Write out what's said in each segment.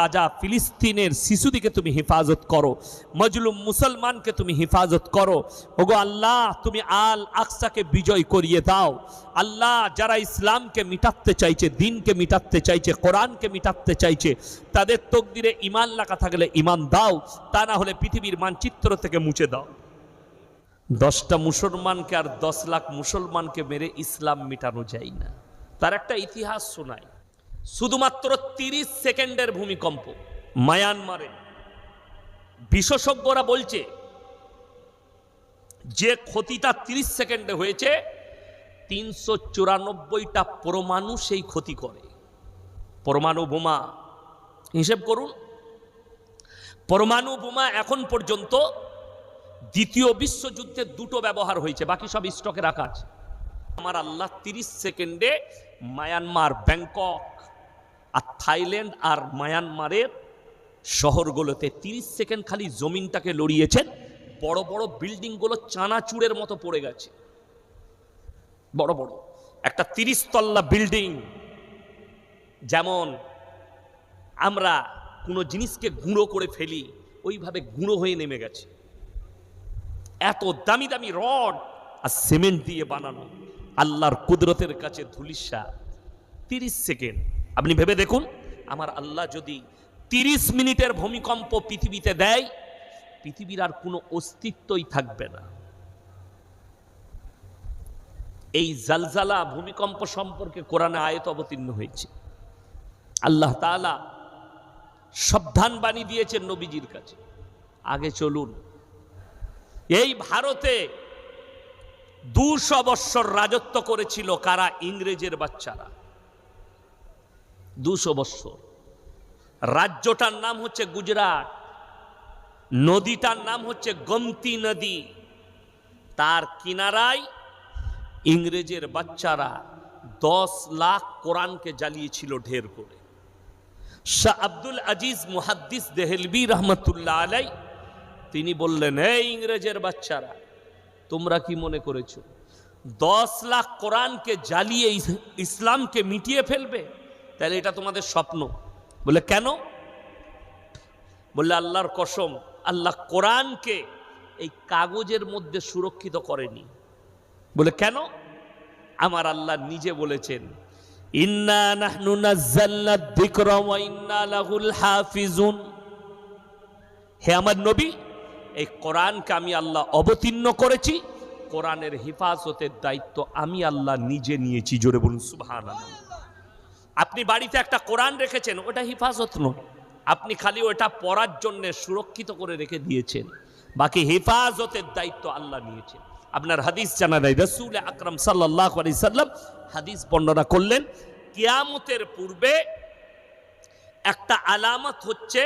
রাজা ফিলিস্তিনের শিশুদিকে তুমি হেফাজত করো, মজলুম মুসলমানকে তুমি হেফাজত করো। ওগো আল্লাহ, তুমি আল আকসাকে বিজয় করিয়ে দাও। আল্লাহ, যারা ইসলামকে মিটাতে চাইছে, দিনকে মিটাতে চাইছে, কোরআনকে মিটাতে চাইছে, তাদের তকদিরে ইমান লেখা থাকলে ইমান দাও, তা না হলে পৃথিবীর মানচিত্র থেকে মুছে দাও। দশটা মুসলমানকে আর দশ লাখ মুসলমানকে মেরে ইসলাম মিটানো যায় না। তার একটা ইতিহাস শোনায় শুধুমাত্র তিরিশ সেকেন্ডের ভূমিকম্প। মায়ানমারে বিশেষজ্ঞরা বলছে, যে ক্ষতিটা তিরিশ সেকেন্ডে হয়েছে, তিনশো চুরানব্বইটা পরমাণু সেই ক্ষতি করে। পরমাণু বোমা, হিসেব করুন। পরমাণু বোমা এখন পর্যন্ত দ্বিতীয় বিশ্বযুদ্ধে দুটো ব্যবহার হয়েছে, বাকি সব স্টকে রাখা আছে। আমার আল্লাহ তিরিশ সেকেন্ডে মায়ানমার, ব্যাংকক আর থাইল্যান্ড আর মায়ানমারের শহরগুলোতে তিরিশ সেকেন্ড খালি জমিনটাকে লড়িয়েছেন। বড় বড় বিল্ডিংগুলো চানাচুরের মতো পড়ে গেছে। বড় বড়। একটা তিরিশ তল্লা বিল্ডিং। যেমন আমরা কোনো জিনিসকে গুঁড়ো করে ফেলি, ওইভাবে গুঁড়ো হয়ে নেমে গেছে। এত দামি দামি রড আর সিমেন্ট দিয়ে বানানো। আল্লাহর কুদরতের কাছে ধুলিসা তিরিশ সেকেন্ড। আপনি ভেবে দেখুন, আমার আল্লাহ যদি তিরিশ মিনিটের ভূমিকম্প পৃথিবীতে দেয়, পৃথিবীর আর কোনো অস্তিত্বই থাকবে না। এই জালজালা ভূমিকম্প সম্পর্কে কোরআনে আয়ত অবতীর্ণ হয়েছে। আল্লাহ তাআলা সাবধান বাণী দিয়েছেন নবীজির কাছে। আগে চলুন, এই ভারতে দুশো বৎসর রাজত্ব করেছিল কারা? ইংরেজের বাচ্চারা। দুশো বৎসর রাজ্যটার নাম হচ্ছে গুজরাট, নদীটার নাম হচ্ছে গমতি নদী। তার কিনারায় ইংরেজের বাচ্চারা দশ লাখ কোরআনকে জ্বালিয়েছিল ঢের করে। শাহ আব্দুল আজিজ মুহাদ্দিস দেহেলবি রহমতুল্লাহ আলাই, তিনি বললেন, এই ইংরেজের বাচ্চারা, তোমরা কি মনে করেছ, দশ লাখ কোরআনকে জ্বালিয়ে ইসলামকে মিটিয়ে ফেলবে? তাহলে এটা তোমাদের স্বপ্ন। বলে কেন? বললে, আল্লাহর কসম, আল্লাহ কোরআনকে এই কাগজের মধ্যে সুরক্ষিত করেনি। বলে কেন? আমার আল্লাহ নিজে বলেছেন, ইন্না নাহনু নাজ্জালনা যিকরা ওয়া হাফিজুন। হে আমার নবী, এই কোরআনকে আমি আল্লাহ অবতীর্ণ করেছি, কোরআনের হেফাজতের দায়িত্ব আমি আল্লাহ নিজে নিয়েছি। জোরে বলুন সুবহান আপনি বাড়িতে একটা কোরআন রেখেছেন, ওটা হেফাজত নয়। আপনি খালি ওটা পড়ার জন্য সুরক্ষিত করে রেখে দিয়েছেন। বাকি হেফাজতের দায়িত্ব আল্লাহ নিয়েছেন। আপনার হাদিস জানা নাই রসুল আকরম সাল্লাহ সাল্লাম হাদিস বর্ণনা করলেন, কিয়ামতের পূর্বে একটা আলামত হচ্ছে,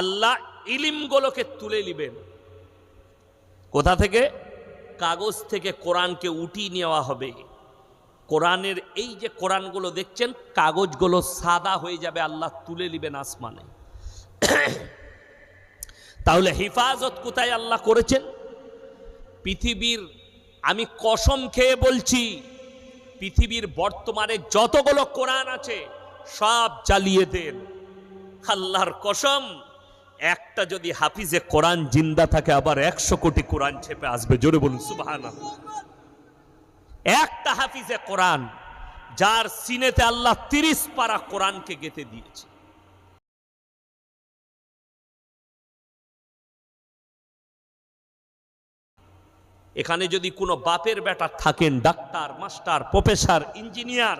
আল্লাহ ইলিমগুলোকে তুলে নিবেন। কোথা থেকে? কাগজ থেকে কোরআনকে উঠিয়ে নেওয়া হবে। কোরআনের এই যে কোরআনগুলো দেখছেন, কাগজগুলো সাদা হয়ে যাবে, আল্লাহ তুলে নিবেন আসমানে। তাহলে হেফাজত কোথায় আল্লাহ করেছেন? পৃথিবীর, আমি কসম খেয়ে বলছি, পৃথিবীর বর্তমানে যতগুলো কোরআন আছে, সব জ্বালিয়ে দেন। আল্লাহর কসম, একটা যদি হাফিজে কোরআন জিন্দা থাকে, আবার একশো কোটি কোরআন ছেপে আসবে। জোরে বলুন সুবাহান একটা হাফিজে কোরআন, যার সিনেতে আল্লাহ তিরিশ পারা কোরআনকে গেতে দিয়েছে। এখানে যদি কোনো বাপের বেটা থাকেন, ডাক্তার, মাস্টার, প্রফেসর, ইঞ্জিনিয়ার